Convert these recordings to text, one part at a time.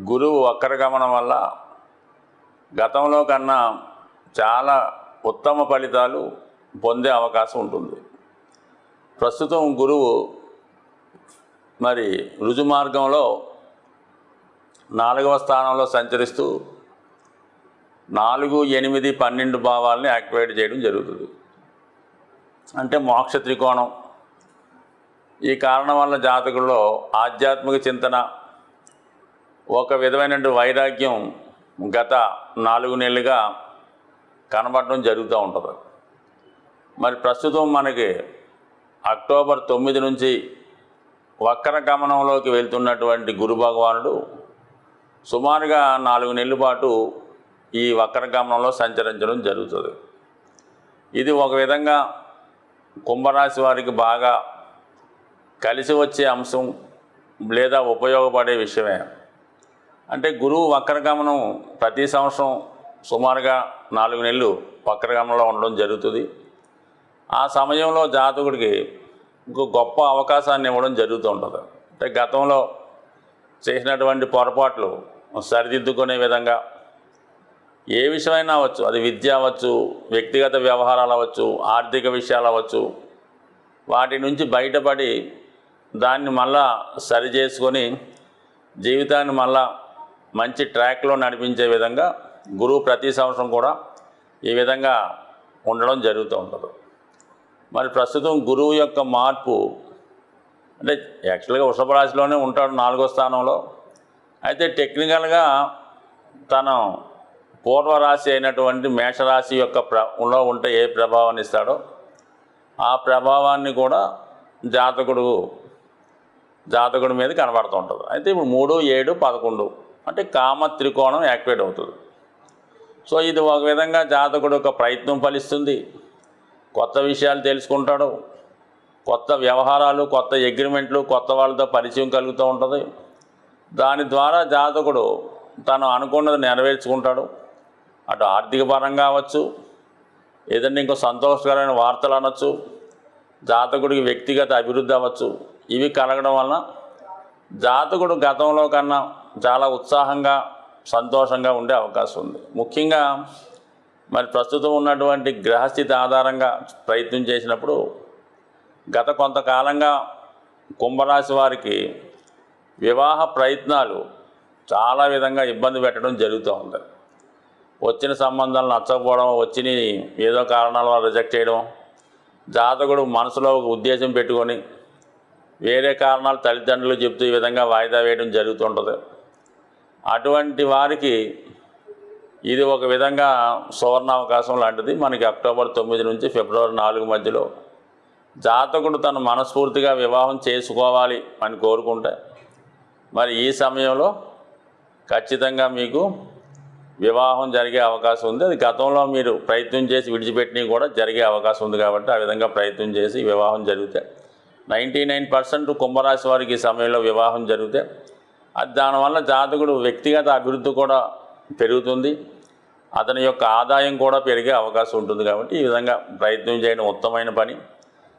గురువు వక్రగమనం వల్ల గతంలో కన్నా చాలా ఉత్తమ ఫలితాలు పొందే అవకాశం ఉంటుంది. ప్రస్తుతం గురువు మరి రుజుమార్గంలో నాలుగవ స్థానంలో సంచరిస్తూ నాలుగు ఎనిమిది పన్నెండు భావాల్ని యాక్టివేట్ చేయడం జరుగుతుంది. అంటే మోక్ష త్రికోణం. ఈ కారణం వల్ల జాతకుల్లో ఆధ్యాత్మిక చింతన ఒక విధమైన వైరాగ్యం గత నాలుగు నెలలుగా కనబడడం జరుగుతూ ఉంటుంది. మరి ప్రస్తుతం మనకి అక్టోబర్ తొమ్మిది నుంచి వక్ర గమనంలోకి వెళ్తున్నటువంటి గురు భగవానుడు సుమారుగా నాలుగు నెలల పాటు ఈ వక్ర గమనంలో సంచరించడం జరుగుతుంది. ఇది ఒక విధంగా కుంభరాశి వారికి బాగా కలిసి వచ్చే అంశం లేదా ఉపయోగపడే విషయమే. అంటే గురువు వక్రగమనం ప్రతి సంవత్సరం సుమారుగా నాలుగు నెలలు వక్రగమనంలో ఉండడం జరుగుతుంది. ఆ సమయంలో జాతకుడికి ఇంకో గొప్ప అవకాశాన్ని ఇవ్వడం జరుగుతూ ఉంటుంది. అంటే గతంలో చేసినటువంటి పొరపాట్లు సరిదిద్దుకునే విధంగా ఏ విషయమైనా అవ్వచ్చు. అది విద్య అవ్వచ్చు వ్యక్తిగత వ్యవహారాలు అవ్వచ్చు ఆర్థిక విషయాలు అవ్వచ్చు. వాటి నుంచి బయటపడి దాన్ని మళ్ళా సరి చేసుకొని జీవితాన్ని మళ్ళా మంచి ట్రాక్లో నడిపించే విధంగా గురువు ప్రతి సంవత్సరం కూడా ఈ విధంగా ఉండడం జరుగుతూ ఉంటుంది. మరి ప్రస్తుతం గురువు యొక్క మార్పు అంటే యాక్చువల్గా వృషభ రాశిలోనే ఉంటాడు నాలుగో స్థానంలో. అయితే టెక్నికల్గా తన పూర్వరాశి అయినటువంటి మేషరాశి యొక్క ప్ర లో ఉంటే ఏ ప్రభావాన్ని ఇస్తాడో ఆ ప్రభావాన్ని కూడా జాతకుడు జాతకుడి మీద కనబడుతూ ఉంటుంది. అయితే ఇప్పుడు మూడు ఏడు పదకొండు అంటే కామ త్రికోణం యాక్టివేట్ అవుతుంది. సో ఇది ఒక విధంగా జాతకుడు ఒక ప్రయత్నం ఫలిస్తుంది. కొత్త విషయాలు తెలుసుకుంటాడు. కొత్త వ్యవహారాలు కొత్త అగ్రిమెంట్లు కొత్త వాళ్ళతో పరిచయం కలుగుతూ ఉంటుంది. దాని ద్వారా జాతకుడు తను అనుకున్నది నెరవేర్చుకుంటాడు. అటు ఆర్థిక పరంగా అవ్వచ్చు ఏదైనా ఇంకో సంతోషకరమైన వార్తలు అనొచ్చు జాతకుడికి వ్యక్తిగత అభివృద్ధి అవ్వచ్చు. ఇవి కలగడం వలన జాతకుడు గతంలో కన్నా చాలా ఉత్సాహంగా సంతోషంగా ఉండే అవకాశం ఉంది. ముఖ్యంగా మరి ప్రస్తుతం ఉన్నటువంటి గ్రహస్థితి ఆధారంగా ప్రయత్నం చేసినప్పుడు గత కొంతకాలంగా కుంభరాశి వారికి వివాహ ప్రయత్నాలు చాలా విధంగా ఇబ్బంది పెట్టడం జరుగుతూ ఉంది. వచ్చిన సంబంధాలు నచ్చకపోవడం వచ్చిన ఏదో కారణాల వల్ల రిజెక్ట్ చేయడం జాతకుడు మనసులో ఒక ఉద్దేశం పెట్టుకొని వేరే కారణాలు తల్లిదండ్రులు చెప్తూ ఈ విధంగా వాయిదా వేయడం జరుగుతుంటుంది అటువంటి వారికి ఇది ఒక విధంగా సువర్ణ అవకాశం లాంటిది. మనకి అక్టోబర్ తొమ్మిది నుంచి ఫిబ్రవరి నాలుగు మధ్యలో జాతకుడు తను మనస్ఫూర్తిగా వివాహం చేసుకోవాలి అని కోరుకుంటే మరి ఈ సమయంలో ఖచ్చితంగా మీకు వివాహం జరిగే అవకాశం ఉంది. అది గతంలో మీరు ప్రయత్నం చేసి విడిచిపెట్టినవి కూడా జరిగే అవకాశం ఉంది కాబట్టి ఆ విధంగా ప్రయత్నం చేసి వివాహం జరిగితే నైంటీ నైన్ పర్సెంట్ కుంభరాశి వారికి ఈ సమయంలో వివాహం జరిగితే దానివల్ల జాతకుడు వ్యక్తిగత అభివృద్ధి కూడా పెరుగుతుంది. అతని యొక్క ఆదాయం కూడా పెరిగే అవకాశం ఉంటుంది కాబట్టి ఈ విధంగా ప్రయత్నం చేయడం ఉత్తమైన పని.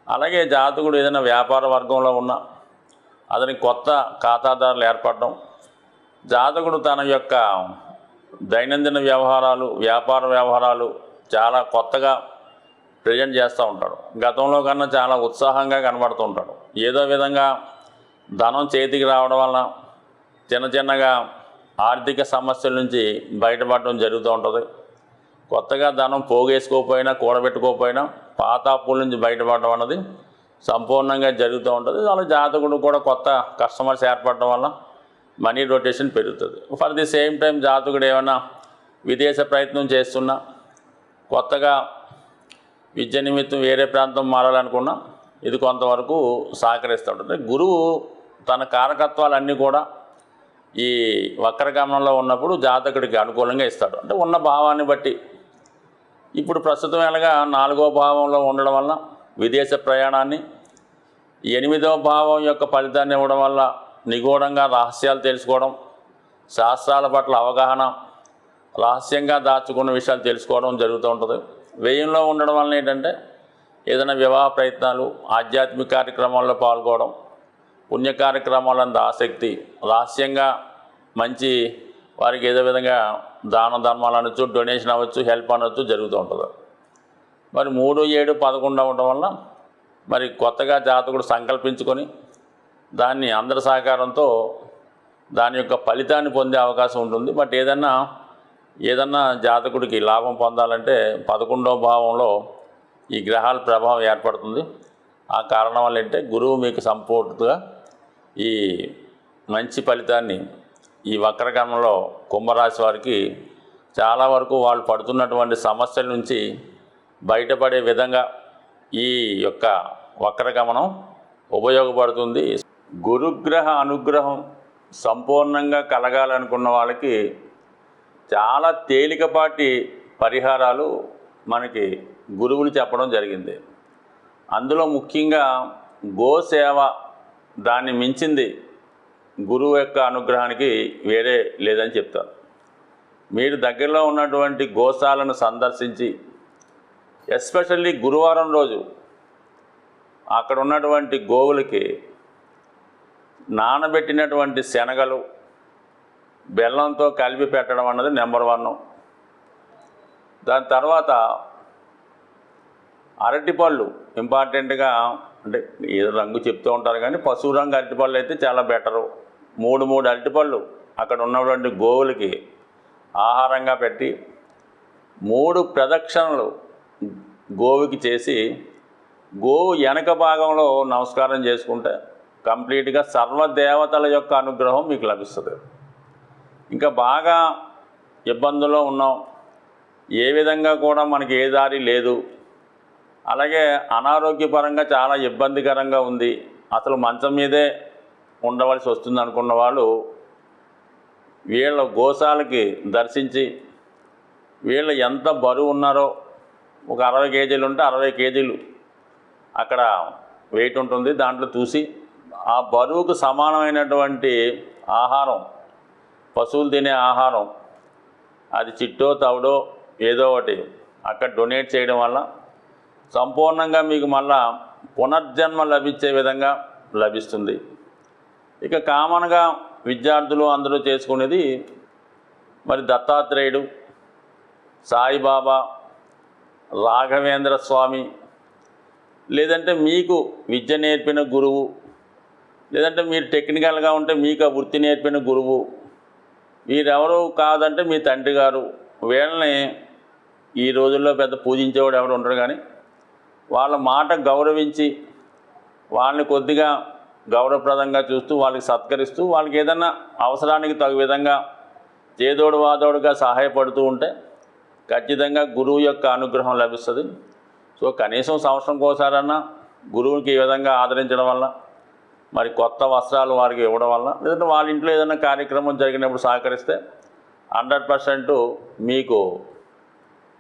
అలాగే జాతకుడు ఏదైనా వ్యాపార వర్గంలో ఉన్న అతని కొత్త ఖాతాదారులు ఏర్పడడం జాతకుడు తన యొక్క దైనందిన వ్యవహారాలు వ్యాపార వ్యవహారాలు చాలా కొత్తగా ప్రజెంట్ చేస్తూ ఉంటాడు. గతంలో కన్నా చాలా ఉత్సాహంగా కనబడుతూ ఉంటాడు. ఏదో విధంగా ధనం చేతికి రావడం వలన చిన్న చిన్నగా ఆర్థిక సమస్యల నుంచి బయటపడడం జరుగుతూ ఉంటుంది. కొత్తగా ధనం పోగేసుకోకపోయినా కూడబెట్టుకోకపోయినా పాత అప్పుల నుంచి బయటపడడం అన్నది సంపూర్ణంగా జరుగుతూ ఉంటుంది. అలా జాతకుడు కూడా కొత్త కస్టమర్స్ ఏర్పడడం వల్ల మనీ రొటేషన్ పెరుగుతుంది. ఫర్ ది సేమ్ టైం జాతకుడు ఏమైనా విదేశ ప్రయత్నం చేస్తున్నా కొత్తగా విద్య నిమిత్తం వేరే ప్రాంతం మారాలనుకున్నా ఇది కొంతవరకు సహకరిస్తూ ఉంటుంది. గురువు తన కారకత్వాలన్నీ కూడా ఈ వక్రగమనంలో ఉన్నప్పుడు జాతకుడికి అనుకూలంగా ఇస్తాడు. అంటే ఉన్న భావాన్ని బట్టి. ఇప్పుడు ప్రస్తుతం ఎలాగా నాలుగో భావంలో ఉండడం వల్ల విదేశ ప్రయాణాన్ని ఎనిమిదో భావం యొక్క ఫలితాన్ని ఇవ్వడం వల్ల నిగూఢంగా రహస్యాలు తెలుసుకోవడం శాస్త్రాల పట్ల అవగాహన రహస్యంగా దాచుకున్న విషయాలు తెలుసుకోవడం జరుగుతూ ఉంటుంది. వ్యయంలో ఉండడం వలన ఏంటంటే ఏదైనా వివాహ ప్రయత్నాలు ఆధ్యాత్మిక కార్యక్రమాల్లో పాల్గొనడం పుణ్య కార్యక్రమాలంత ఆసక్తి రహస్యంగా మంచి వారికి ఏదో విధంగా దాన ధర్మాలు అనొచ్చు డొనేషన్ అవ్వచ్చు హెల్ప్ అనొచ్చు జరుగుతూ ఉంటుంది. మరి మూడు ఏడు పదకొండు అవ్వడం వల్ల మరి కొత్తగా జాతకుడు సంకల్పించుకొని దాన్ని అందరి సహకారంతో దాని యొక్క ఫలితాన్ని పొందే అవకాశం ఉంటుంది. బట్ ఏదన్నా ఏదన్నా జాతకుడికి లాభం పొందాలంటే పదకొండవ భావంలో ఈ గ్రహాల ప్రభావం ఏర్పడుతుంది. ఆ కారణం వల్ల ఏంటంటే గురువు మీకు సంపూర్తిగా ఈ మంచి ఫలితాన్ని ఈ వక్రగమనంలో కుంభరాశి వారికి చాలా వరకు వాళ్ళు పడుతున్నటువంటి సమస్యల నుంచి బయటపడే విధంగా ఈ యొక్క వక్రగమనం ఉపయోగపడుతుంది. గురుగ్రహ అనుగ్రహం సంపూర్ణంగా కలగాలనుకున్న వాళ్ళకి చాలా తేలికపాటి పరిహారాలు మనకి గురువులు చెప్పడం జరిగింది. అందులో ముఖ్యంగా గోసేవ దాన్ని మించింది గురువు యొక్క అనుగ్రహానికి వేరే లేదని చెప్తాను మీరు దగ్గరలో ఉన్నటువంటి గోశాలను సందర్శించి ఎస్పెషల్లీ గురువారం రోజు అక్కడ ఉన్నటువంటి గోవులకి నానబెట్టినటువంటి శనగలు బెల్లంతో కలిపి పెట్టడం అన్నది నెంబర్ వన్. దాని తర్వాత అరటిపళ్ళు ఇంపార్టెంట్గా అంటే ఏదో రంగు చెప్తూ ఉంటారు కానీ పశువు రంగు అరటిపళ్ళు అయితే చాలా బెటరు. మూడు మూడు అరటిపళ్ళు అక్కడ ఉన్నటువంటి గోవులకి ఆహారంగా పెట్టి మూడు ప్రదక్షిణలు గోవుకి చేసి గోవు వెనక భాగంలో నమస్కారం చేసుకుంటే కంప్లీట్గా సర్వదేవతల యొక్క అనుగ్రహం మీకు లభిస్తుంది. ఇంకా బాగా ఇబ్బందుల్లో ఉన్నాం. ఏ విధంగా కూడా మనకి ఏ దారి లేదు. అలాగే అనారోగ్యపరంగా చాలా ఇబ్బందికరంగా ఉంది. అసలు మంచం మీదే ఉండవలసి వస్తుంది అనుకున్న వాళ్ళు వీళ్ళ గోశాలకి దర్శించి వీళ్ళు ఎంత బరువు ఉన్నారో ఒక అరవై కేజీలు ఉంటే అరవై కేజీలు అక్కడ వెయిట్ ఉంటుంది. దాంట్లో చూసి ఆ బరువుకు సమానమైనటువంటి ఆహారం పశువులు తినే ఆహారం అది చిట్టో తవుడో ఏదో ఒకటి అక్కడ డొనేట్ చేయడం వల్ల సంపూర్ణంగా మీకు మళ్ళా పునర్జన్మ లభించే విధంగా లభిస్తుంది. ఇక కామన్గా విద్యార్థులు అందరూ చేసుకునేది మరి దత్తాత్రేయుడు సాయిబాబా రాఘవేంద్ర స్వామి లేదంటే మీకు విద్య నేర్పిన గురువు లేదంటే మీరు టెక్నికల్గా ఉంటే మీకు ఆ వృత్తి నేర్పిన గురువు మీరెవరు కాదంటే మీ తండ్రి గారు. వీళ్ళని ఈ రోజుల్లో పెద్ద పూజించేవాడు ఎవరు ఉండరు కానీ వాళ్ళ మాట గౌరవించి వాళ్ళని కొద్దిగా గౌరవప్రదంగా చూస్తూ వాళ్ళకి సత్కరిస్తూ వాళ్ళకి ఏదన్నా అవసరానికి తగు విధంగా చేదోడు వాదోడుగా సహాయపడుతూ ఉంటే ఖచ్చితంగా గురువు యొక్క అనుగ్రహం లభిస్తుంది. సో కనీసం సంవత్సరం కోసారన్నా గురువుకి ఈ విధంగా ఆదరించడం వల్ల మరి కొత్త వస్త్రాలు వారికి ఇవ్వడం వల్ల లేదంటే వాళ్ళ ఇంట్లో ఏదైనా కార్యక్రమం జరిగినప్పుడు సహకరిస్తే హండ్రెడ్ పర్సెంట్ మీకు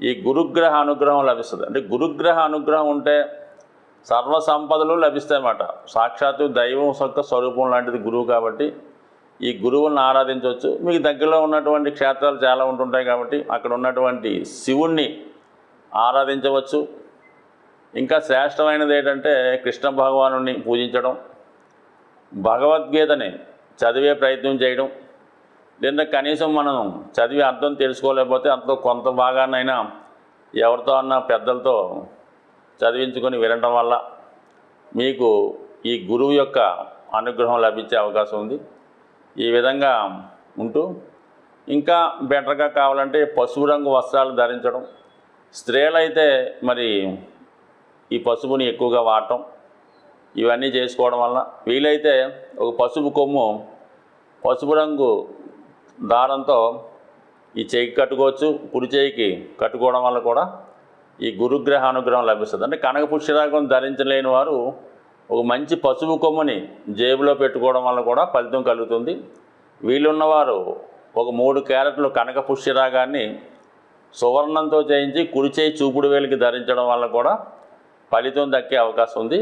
ఈ గురుగ్రహ అనుగ్రహం లభిస్తుంది. అంటే గురుగ్రహ అనుగ్రహం ఉంటే సర్వ సంపదలు లభిస్తాయన్నమాట. సాక్షాత్తు దైవం యొక్క స్వరూపం లాంటిది గురువు కాబట్టి ఈ గురువులను ఆరాధించవచ్చు. మీకు దగ్గరలో ఉన్నటువంటి క్షేత్రాలు చాలా ఉంటుంటాయి కాబట్టి అక్కడ ఉన్నటువంటి శివుణ్ణి ఆరాధించవచ్చు. ఇంకా శ్రేష్టమైనది ఏంటంటే కృష్ణ భగవాను పూజించడం భగవద్గీతని చదివే ప్రయత్నం చేయడం. లేదా కనీసం మనం చదివి అర్థం తెలుసుకోలేకపోతే అంతలో కొంత భాగాన్నైనా ఎవరితో అన్న పెద్దలతో చదివించుకొని వినడం వల్ల మీకు ఈ గురువు యొక్క అనుగ్రహం లభించే అవకాశం ఉంది. ఈ విధంగా ఉంటూ ఇంకా బెటర్గా కావాలంటే పసుపు రంగు వస్త్రాలు ధరించడం. స్త్రీలైతే మరి ఈ పసుపుని ఎక్కువగా వాడటం. ఇవన్నీ చేసుకోవడం వల్ల వీలైతే ఒక పసుపు కొమ్ము పసుపు రంగు దారంతో ఈ చేయికి కట్టుకోవచ్చు. కుడి చేయికి కట్టుకోవడం వల్ల కూడా ఈ గురుగ్రహ అనుగ్రహం లభిస్తుంది. అంటే కనక పుష్యరాగం ధరించలేని వారు ఒక మంచి పసుపు కొమ్ముని జేబులో పెట్టుకోవడం వల్ల కూడా ఫలితం కలుగుతుంది. వీలున్నవారు ఒక మూడు క్యారెట్లు కనక పుష్యరాగాన్ని సువర్ణంతో చేయించి కురిచేయి చూపుడు వేలికి ధరించడం వల్ల కూడా ఫలితం దక్కే అవకాశం ఉంది.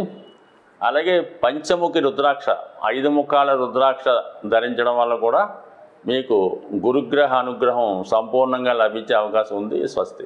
అలాగే పంచముఖి రుద్రాక్ష ఐదు ముఖాల రుద్రాక్ష ధరించడం వల్ల కూడా మీకు గురుగ్రహ అనుగ్రహం సంపూర్ణంగా లభించే అవకాశం ఉంది. స్వస్తి.